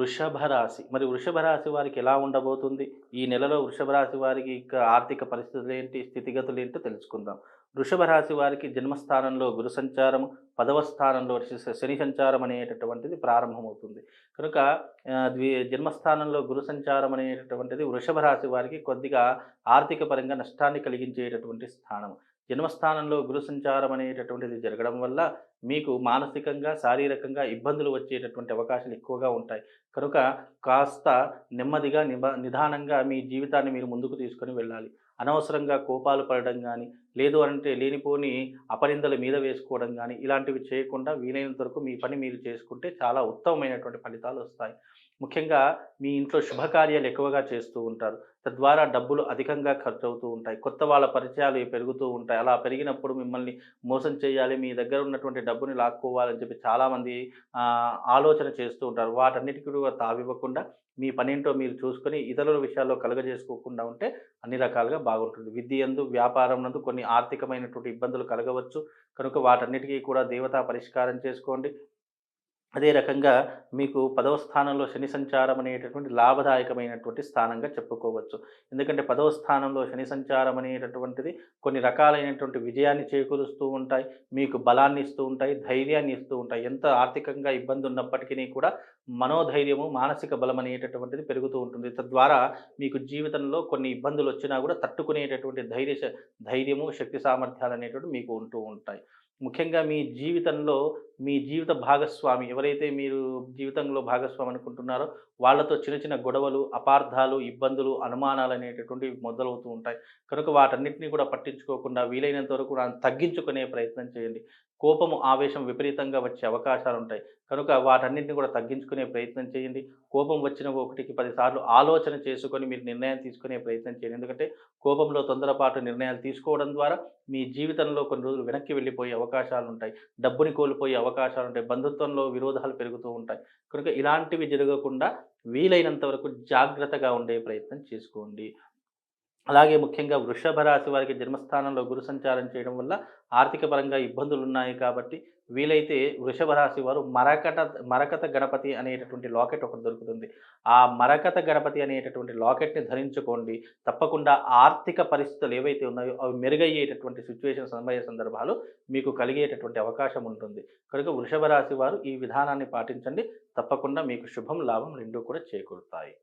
వృషభ రాశి మరి వృషభ రాశి వారికి ఎలా ఉండబోతుంది? ఈ నెలలో వృషభ రాశి వారికి ఆర్థిక పరిస్థితులు ఏంటి? స్థితిగతులు ఏంటో తెలుసుకుందాం. వృషభ రాశి వారికి జన్మస్థానంలో గురు సంచారం పదవ స్థానంలో శని సంచారం అనేటటువంటిది ప్రారంభమవుతుంది. కనుక ద్వి జన్మస్థానంలో గురు సంచారం అనేటటువంటిది వృషభ రాశి వారికి కొద్దిగా ఆర్థిక పరంగా నష్టాన్ని కలిగించేటటువంటి స్థానం జన్మస్థానంలో గురు సంచారం అనేటటువంటిది జరగడం వల్ల మీకు మానసికంగా శారీరకంగా ఇబ్బందులు వచ్చేటటువంటి అవకాశాలు ఎక్కువగా ఉంటాయి. కనుక కాస్త నెమ్మదిగా నిబ నిదానంగా మీ జీవితాన్ని మీరు ముందుకు తీసుకొని వెళ్ళాలి. అనవసరంగా కోపాలు పడడం కానీ లేదు అంటే లేనిపోని అపనిందల మీద వేసుకోవడం కానీ ఇలాంటివి చేయకుండా వీలైనంత వరకు మీ పని మీరు చేసుకుంటే చాలా ఉత్తమమైనటువంటి ఫలితాలు వస్తాయి. ముఖ్యంగా మీ ఇంట్లో శుభకార్యాలు ఎక్కువగా చేస్తూ ఉంటారు. తద్వారా డబ్బులు అధికంగా ఖర్చు అవుతూ ఉంటాయి. కొత్త వాళ్ళ పరిచయాలు పెరుగుతూ ఉంటాయి. అలా పెరిగినప్పుడు మిమ్మల్ని మోసం చేయాలి మీ దగ్గర ఉన్నటువంటి డబ్బుని లాక్కోవాలని చెప్పి చాలామంది ఆలోచన చేస్తూ ఉంటారు. వాటన్నిటికీ కూడా తావివ్వకుండా మీ పనేంటో మీరు చూసుకొని ఇతరుల విషయాల్లో కలగజేసుకోకుండా ఉంటే అన్ని రకాలుగా బాగుంటుంది. విద్య ఎందు వ్యాపారం నందు కొన్ని ఆర్థికమైనటువంటి ఇబ్బందులు కలగవచ్చు. కనుక వాటన్నిటికీ కూడా దేవతా పరిష్కారం చేసుకోండి. అదే రకంగా మీకు పదవ స్థానంలో శని సంచారం అనేటటువంటి లాభదాయకమైనటువంటి స్థానంగా చెప్పుకోవచ్చు. ఎందుకంటే పదవ స్థానంలో శని సంచారం అనేటటువంటిది కొన్ని రకాలైనటువంటి విజయాన్ని చేకూరుస్తూ ఉంటాయి. మీకు బలాన్ని ఇస్తూ ఉంటాయి ధైర్యాన్ని ఇస్తూ ఉంటాయి. ఎంత ఆర్థికంగా ఇబ్బంది ఉన్నప్పటికీ కూడా మనోధైర్యము మానసిక బలం అనేటటువంటిది పెరుగుతూ ఉంటుంది. తద్వారా మీకు జీవితంలో కొన్ని ఇబ్బందులు వచ్చినా కూడా తట్టుకునేటటువంటి ధైర్య ధైర్యము శక్తి సామర్థ్యాలు అనేటువంటి మీకు ఉంటూ ఉంటాయి. ముఖ్యంగా మీ జీవితంలో మీ జీవిత భాగస్వామి ఎవరైతే మీరు జీవితంలో భాగస్వామి అనుకుంటున్నారో వాళ్ళతో చిన్న చిన్న గొడవలు అపార్థాలు ఇబ్బందులు అనుమానాలు అనేటటువంటివి మొదలవుతూ ఉంటాయి. కనుక వాటన్నిటిని కూడా పట్టించుకోకుండా వీలైనంత వరకు తగ్గించుకునే ప్రయత్నం చేయండి. కోపము ఆవేశం విపరీతంగా వచ్చే అవకాశాలు ఉంటాయి. కనుక వాటన్నింటినీ కూడా తగ్గించుకునే ప్రయత్నం చేయండి. కోపం వచ్చిన ఒకటికి పదిసార్లు ఆలోచన చేసుకొని మీరు నిర్ణయం తీసుకునే ప్రయత్నం చేయండి. ఎందుకంటే కోపంలో తొందరపాటు నిర్ణయాలు తీసుకోవడం ద్వారా మీ జీవితంలో కొన్ని రోజులు వెనక్కి వెళ్ళిపోయే అవకాశాలు ఉంటాయి డబ్బుని కోల్పోయే అవకాశాలు ఉంటాయి బంధుత్వంలో విరోధాలు పెరుగుతూ ఉంటాయి. కనుక ఇలాంటివి జరగకుండా వీలైనంత వరకు జాగ్రత్తగా ఉండే ప్రయత్నం చేసుకోండి. అలాగే ముఖ్యంగా వృషభ రాశి వారికి జన్మస్థానంలో గురు సంచారం చేయడం వల్ల ఆర్థిక పరంగా ఇబ్బందులు ఉన్నాయి కాబట్టి వీలైతే వృషభ రాశి వారు మరకట మరకత గణపతి అనేటటువంటి లాకెట్ ఒకటి దొరుకుతుంది. ఆ మరకత గణపతి అనేటటువంటి లాకెట్ని ధరించుకోండి. తప్పకుండా ఆర్థిక పరిస్థితులు ఏవైతే ఉన్నాయో అవి మెరుగయ్యేటటువంటి సిచ్యువేషన్ సమయ సందర్భాలు మీకు కలిగేటటువంటి అవకాశం ఉంటుంది. కనుక వృషభ రాశి వారు ఈ విధానాన్ని పాటించండి. తప్పకుండా మీకు శుభం లాభం రెండూ కూడా చేకూరుతాయి.